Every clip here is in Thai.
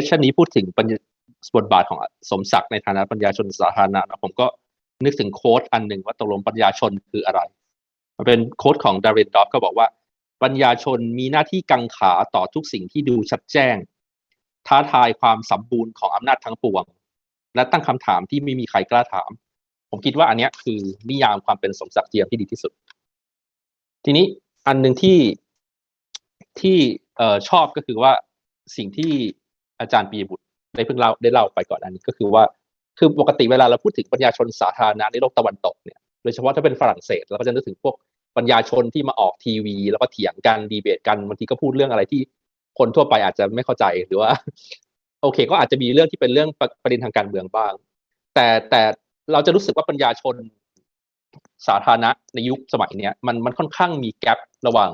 สชันนี้พูดถึงบทบาทของสมศักดิ์ในฐานะปัญญาชนสาธารณะนะผมก็นึกถึงโค้ดอันหนึ่งว่าตกลงปัญญาชนคืออะไร มันเป็นโค้ดของดารินดอฟก็บอกว่า ปัญญาชนมีหน้าที่กังขาต่อทุกสิ่งที่ดูชัดแจ้ง ท้าทายความสมบูรณ์ของอำนาจทั้งปวง และตั้งคำถามที่ไม่มีใครกล้าถาม ผมคิดว่าอันนี้คือนิยามความเป็นสมศักดิ์เจียมที่ดีที่สุด ทีนี้อันหนึ่งที่ที่ออชอบก็คือว่าสิ่งที่ อาจารย์ปีบุตรได้เพิ่งเล่าได้เล่าไปก่อนอันนี้ก็คือว่า คือปกติเวลาเราพูดถึงปัญญาชนสาธารณะในโลกตะวันตกเนี่ยโดยเฉพาะถ้าเป็นฝรั่งเศสเราก็จะนึกถึงพวกปัญญาชนที่มาออกทีวี แล้วก็เถียงกันดีเบตกันบางทีก็พูดเรื่องอะไรที่คนทั่วไปอาจจะไม่เข้าใจหรือว่า โอเค ก็อาจจะมีเรื่องที่เป็นเรื่องประเด็นทางการเมืองบ้าง แต่แต่เราจะรู้สึกว่าปัญญาชนสาธารณะในยุคสมัยเนี้ยมันมันค่อนข้างมีแกลบระหว่าง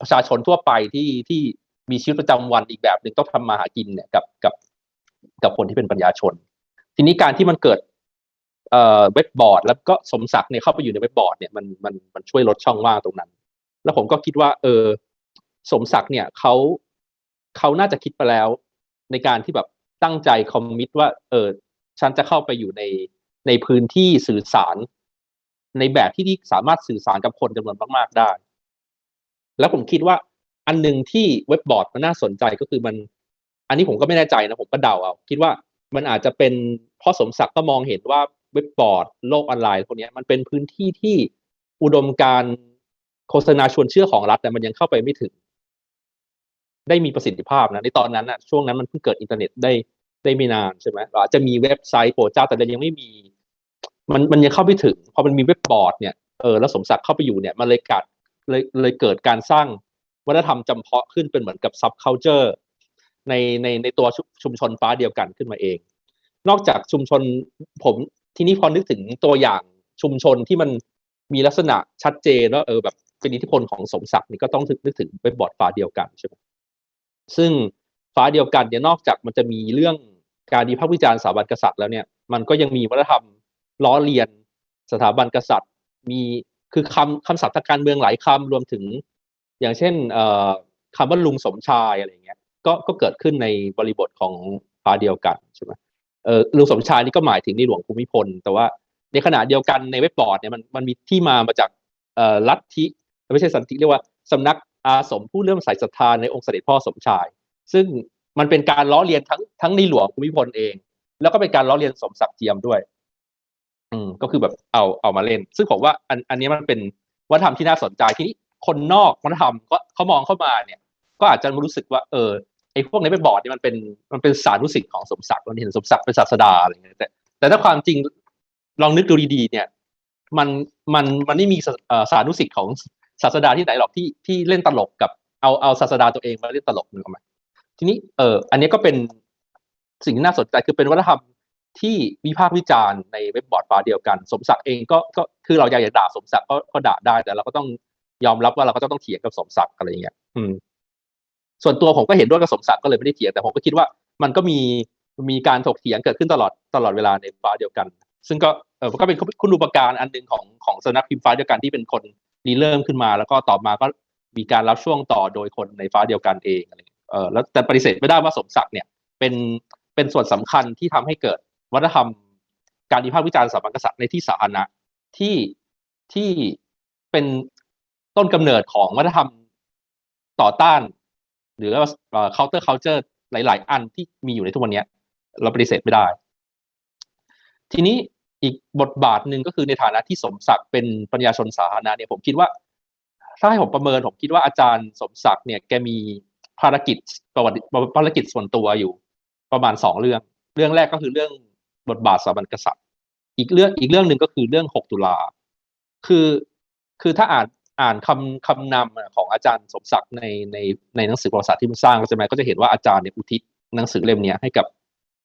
ประชาชนทั่วไปที่ที่ มีชีวิตประจำวันอีกแบบหนึ่งต้องทำมาหากินเนี่ยกับกับกับคนที่เป็นปัญญาชน ทีนี้การที่มันเกิดเอ่อเว็บบอร์ด แล้วก็สมศักดิ์เนี่ยเข้าไปอยู่ในเว็บบอร์ดเนี่ยมันมันมันช่วยลดช่องว่างตรงนั้น แล้วผมก็คิดว่า เออ สมศักดิ์เนี่ยเขาเขาน่าจะคิดไปแล้ว ในการที่แบบตั้งใจคอมมิตว่า เออฉันจะเข้าไปอยู่ในในพื้นที่สื่อสาร ในแบบที่ที่สามารถสื่อสารกับคนจำนวนมาก ๆได้ แล้วผมคิดว่า อันหนึ่งที่เว็บบอร์ดมันน่าสนใจก็คือมัน อันนี้ผมก็ไม่แน่ใจนะผมก็เดาเอาคิดว่ามันอาจจะเป็นพ่อสมศักดิ์ก็มองเห็นว่าเว็บบอร์ดโลกออนไลน์พวกนี้มันเป็นพื้นที่ที่อุดมการโฆษณาชวนเชื่อของรัฐแต่มันยังเข้าไปไม่ถึง ได้มีประสิทธิภาพนะในตอนนั้นนะช่วงนั้นมันเพิ่งเกิดอินเทอร์เน็ตได้ได้ไม่นานใช่ไหมอาจจะมีเว็บไซต์โปรเจ้าแต่ยังไม่มี มันมันยังเข้าไม่ถึงพอมันมีเว็บบอร์ดเนี่ยเออแล้วสมศักดิ์เข้าไปอยู่เนี่ยมันเลยกัดเลยเลยเกิดการสร้าง วัฒนธรรมจำเพาะขึ้นเป็นเหมือนกับซับเคานเจอร์ในในในตัวชุมชนฟ้าเดียวกันขึ้นมาเอง นอกจากชุมชนผมทีนี้พอนึกถึงตัวอย่างชุมชนที่มันมีลักษณะชัดเจนว่าเออแบบเป็นอิทธิพลของสมศักดิ์นี่ก็ต้องนึกถึงเว็บบอร์ดฟ้าเดียวกันใช่ไหมซึ่งฟ้าเดียวกันเนี่ยนอกจากมันจะมีเรื่องการดีพากษ์วิจารณ์สถาบันกษัตริย์แล้วเนี่ยมันก็ยังมีวัฒนธรรมล้อเลียนสถาบันกษัตริย์ มีคือคำคำศัพท์ทางการเมืองหลายคำรวมถึง อย่างเช่นคำว่าลุงสมชายอะไรเงี้ยก็ก็เกิดขึ้นในบริบทของฟ้าเดียวกันใช่ไหมเออลุงสมชายนี่ก็หมายถึงในหลวงภูมิพล แต่ว่าในขณะเดียวกันในเว็บบอร์ดเนี่ยมันมันมีที่มามาจากเอ่อลัทธิไม่ใช่สันติเรียกว่าสำนักอาสมผู้เลื่อมใสศรัทธาในองค์เสด็จพ่อสมชาย ซึ่งมันเป็นการล้อเลียนทั้งทั้งในหลวงภูมิพลเอง แล้วก็เป็นการล้อเลียนสมศักดิ์เจียมด้วย อืมก็คือแบบเอาเอามาเล่น ซึ่งผมว่าอันอันนี้มันเป็นวัฒนธรรมที่น่าสนใจทีนี้ คนนอกวัฒนธรรมก็เขามองเข้ามาเนี่ย ก็อาจจะรู้สึกว่าเออไอ้พวกนี้เป็นบอร์ดนี่มันเป็นมันเป็นสารุสิทธิ์ของสมศักดิ์มันเห็นสมศักดิ์เป็นศาสดาอะไรเงี้ยแต่แต่ถ้าความจริงลองนึกดูดีๆเนี่ย มันมันมันไม่มีสารุสิทธิ์ของศาสดาที่ไหนหรอกที่ที่เล่นตลกกับเอาเอาศาสดาตัวเองมาเล่นตลกนึกออกไหมทีนี้เอออันนี้ก็เป็นสิ่งที่น่าสนใจคือเป็นวัฒนธรรมที่วิพากษ์วิจารณ์ในเว็บบอร์ดฟ้าเดียวกัน สมศักดิ์เองก็ก็คือเราอยากจะด่าสมศักดิ์ก็ก็ด่าได้แต่เราก็ต้อง ยอมรับว่าเราก็ต้องเถียงกับสมศักดิ์อะไรอย่างเงี้ยอืม ส่วนตัวผมก็เห็นด้วยกับสมศักดิ์ก็เลยไม่ได้เถียงแต่ผมก็คิดว่ามันก็มีมีการถกเถียงเกิดขึ้นตลอดตลอดเวลาในฟ้าเดียวกัน ซึ่งก็เออก็เป็นคุณอุปการอันหนึ่งของของสนักพิมพ์ฟ้าเดียวกันที่เป็นคนรีเริ่มขึ้นมา แล้วก็ต่อมาก็มีการรับช่วงต่อโดยคนในฟ้าเดียวกันเองอะไรเออแล้วแต่ปฏิเสธไม่ได้ว่าสมศักดิ์เนี่ย เป็นเป็นส่วนสำคัญที่ทำให้เกิดวัฒนธรรมการวิพากษ์วิจารณ์สถาบันกษัตริย์ในที่สาธารณะที่ที่เป็น ต้นกำเนิดของวัฒนธรรมต่อต้าน หรือว่า counter culture หลาย ๆ อันที่มีอยู่ในทุกวันนี้เราปฏิเสธไม่ได้ ทีนี้อีกบทบาทหนึ่งก็คือในฐานะที่สมศักดิ์เป็นปัญญาชนสาธารณะเนี่ยผมคิดว่า ถ้าให้ผมประเมินผมคิดว่าอาจารย์สมศักดิ์เนี่ยแกมีภารกิจประวัติภารกิจส่วนตัวอยู่ ประมาณสองเรื่อง เรื่องแรกก็คือเรื่องบทบาทสถาบันกษัตริย์ อีกเรื่องอีกเรื่องหนึ่งก็คือเรื่องหกตุลาคือคือถ้าอ่าน อ่านคำคำนำของอาจารย์สมศักดิ์ในในในหนังสือประวัติศาสตร์ที่มันสร้างใช่ไหมก็จะเห็นว่าอาจารย์เนี่ยอุทิศหนังสือเล่มนี้ให้กับ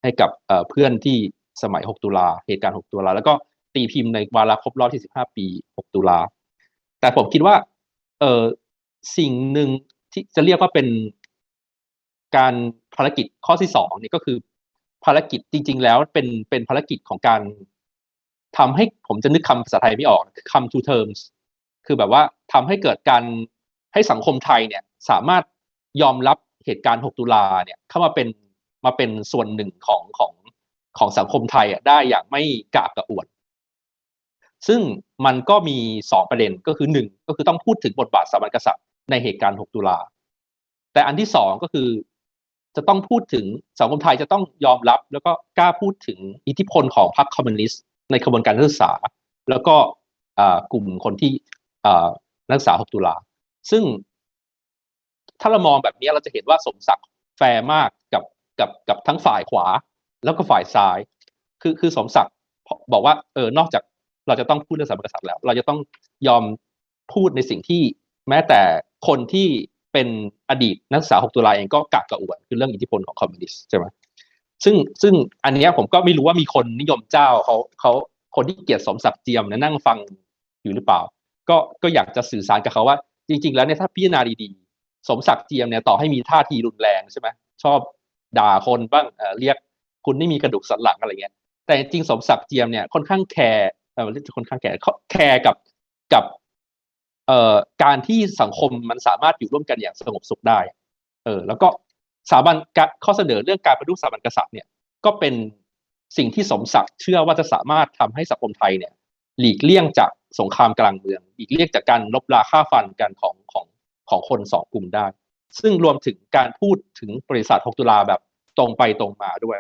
ให้กับเพื่อนที่สมัย 6 ตุลาเหตุการณ์ 6 ตุลาแล้วก็ตีพิมพ์ในวาระครบรอบที่ 15 ปี 6 ตุลาแต่ผมคิดว่าเออสิ่งหนึ่งที่จะเรียกว่าเป็นการภารกิจข้อที่สองนี่ก็คือภารกิจจริง ๆ แล้วเป็นเป็นภารกิจของการทำให้ผมจะนึกคำภาษาไทยไม่ออกคำ two terms คือแบบว่าทำให้เกิดการให้สังคมไทยเนี่ยสามารถยอมรับเหตุการณ์ 6 ตุลาเนี่ยเข้ามาเป็นมาเป็นส่วนหนึ่งของของของสังคมไทยอะได้อย่างไม่กากกระอ่วน ซึ่งมันก็มีสองประเด็นก็คือหนึ่งก็คือต้องพูดถึงบทบาทสถาบันกษัตริย์ในเหตุการณ์ 6 ตุลา แต่อันที่สองก็คือจะต้องพูดถึงสังคมไทยจะต้องยอมรับ แล้วก็กล้าพูดถึงอิทธิพลของพรรคคอมมิวนิสต์ในกระบวนการศึกษา แล้วก็อ่ากลุ่มคนที่ นักศึกษา 6 ตุลา ซึ่งถ้าเรามองแบบนี้เราจะเห็นว่าสมศักดิ์แฟร์มากกับกับกับทั้งฝ่ายขวาแล้วก็ฝ่ายซ้าย คือคือสมศักดิ์บอกว่าเออนอกจากเราจะต้องพูดเรื่องสถาบันกษัตริย์แล้ว เราจะต้องยอมพูดในสิ่งที่แม้แต่คนที่เป็นอดีตนักศึกษา 6 ตุลาเองก็กักกระอวนคือเรื่องอิทธิพลของคอมมิวนิสต์ใช่ไหมซึ่งซึ่งอันนี้ผมก็ไม่รู้ว่ามีคนนิยมเจ้าเขาเขาคนที่เกลียดสมศักดิ์เจียมนี่ยนั่งฟังอยู่หรือเปล่า ก็ก็อยากจะสื่อสารกับเขาว่า จริง ๆ แล้วเนี่ยถ้าพิจารณาดีๆ สมศักดิ์เจียมเนี่ยต่อให้มีท่าทีรุนแรงใช่ไหมชอบด่าคนบ้างเเรียกคุณไม่มีกระดูกสันหลังอะไรเงี้ยแต่จริงสมศักดิ์เจียมเนี่ยค่อนข้างแคร์เออเรียกค่อนข้างแคร์เขาแคร์กับกับเอ่อการที่สังคมมันสามารถอยู่ร่วมกันอย่างสงบสุขได้ เออ แล้วก็สถาบันกะข้อเสนอเรื่องการปฏิรูปสถาบันกษัตริย์เนี่ย ก็เป็นสิ่งที่สมศักดิ์เชื่อว่าจะสามารถทำให้สังคมไทยเนี่ย หลีกเลี่ยงจาก สงครามกลางเมือง อีกเรียกจากการลบราค่าฟันกันของของของคนสองกลุ่มได้ ซึ่งรวมถึงการพูดถึงบริษัท6ตุลาแบบตรงไปตรงมาด้วย